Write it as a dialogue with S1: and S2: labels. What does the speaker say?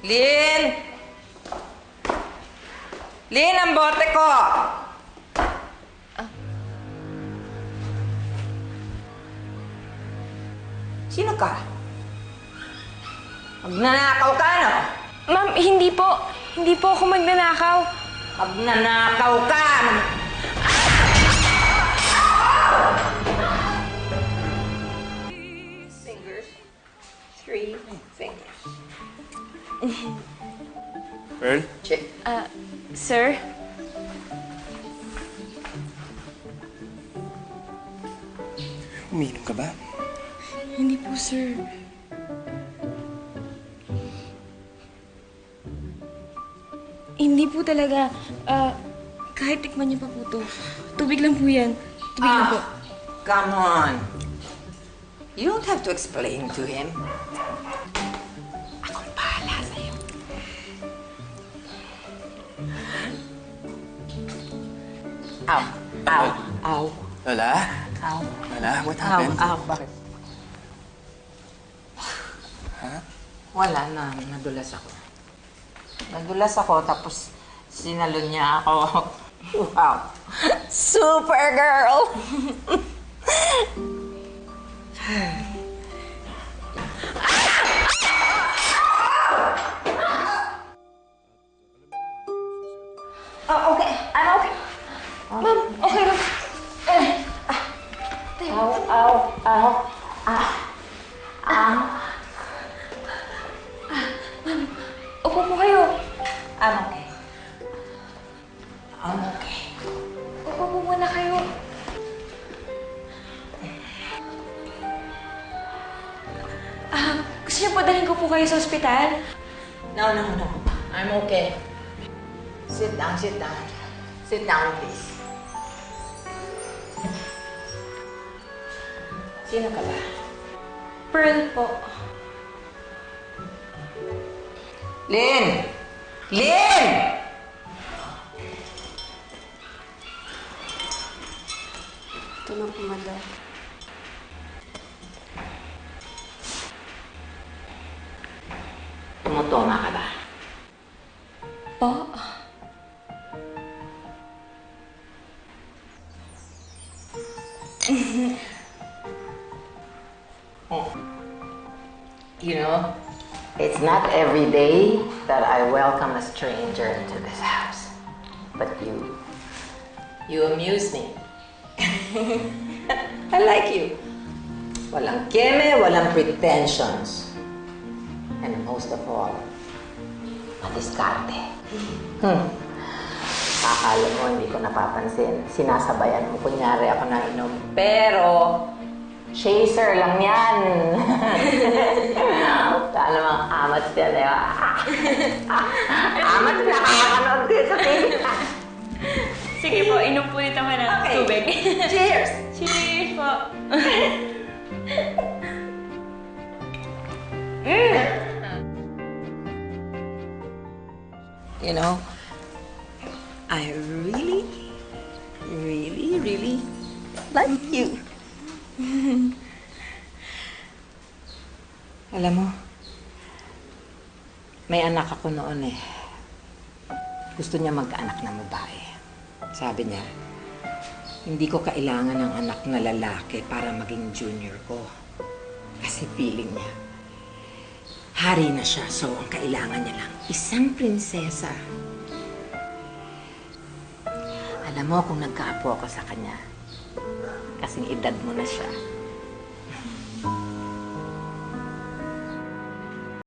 S1: Lin! Lin, ang bote ko! Sino ka? Magnanakaw ka, no?
S2: Ma'am, hindi po. Hindi po ako magnanakaw.
S1: Magnanakaw ka! Fingers.
S3: Pearl?
S2: Ah, sir?
S3: Umiinom ka ba?
S2: Hindi po, sir. Hindi po talaga. Ah, kahit tikman niyo pa po to. Tubig lang po yan. Tubig lang po.
S1: Ah, come on. You don't have to explain to him. Ow. Ow. Ow.
S3: Lola?
S1: Ow.
S3: Lola, what
S1: Ow.
S3: happened?
S1: Ow. Bakit?
S3: Ha?
S1: Wala na. Nadulas ako. Nadulas ako tapos sinalo niya ako. Wow. Super girl!
S2: Oh, okay. I'm okay. Ma'am, okay lang.
S1: Ow, ow, ow.
S2: Upo po kayo.
S1: I'm okay. I'm okay.
S2: Upo po muna kayo. Ah, gusto niyo po dalhin ko po kayo sa ospital?
S1: No, no, no. I'm okay. Sit down, sit down. Sit down, please. Sino ka ba?
S2: Pearl po.
S1: Lynn! Lynn!
S2: Ito na po, madam.
S1: Tumutoma ka ba?
S2: Po?
S1: You know, it's not every day that I welcome a stranger into this house. But you, you amuse me. I like you. Walang keme, walang pretensions. And most of all, madiskarte. Hmm. Akala mo, hindi ko napapansin. Sinasabayan mo, kunyari ako na inom. Pero, chaser lang yan. Saan namang amat yan, di ba? amat na nakakanood ko sa TV.
S2: Sige po, inom po dito ka ng
S1: Okay.
S2: tubig.
S1: Cheers!
S2: Cheers po.
S1: You know, I really, really, really like you. Alam mo, may anak ako noon eh. Gusto niya magkaanak na babae. Sabi niya, hindi ko kailangan ng anak na lalaki para maging junior ko. Kasi feeling niya, hari na siya, so ang kailangan niya lang, isang prinsesa. Alam mo kung nagkaapo ako sa kanya, kasing edad mo na siya,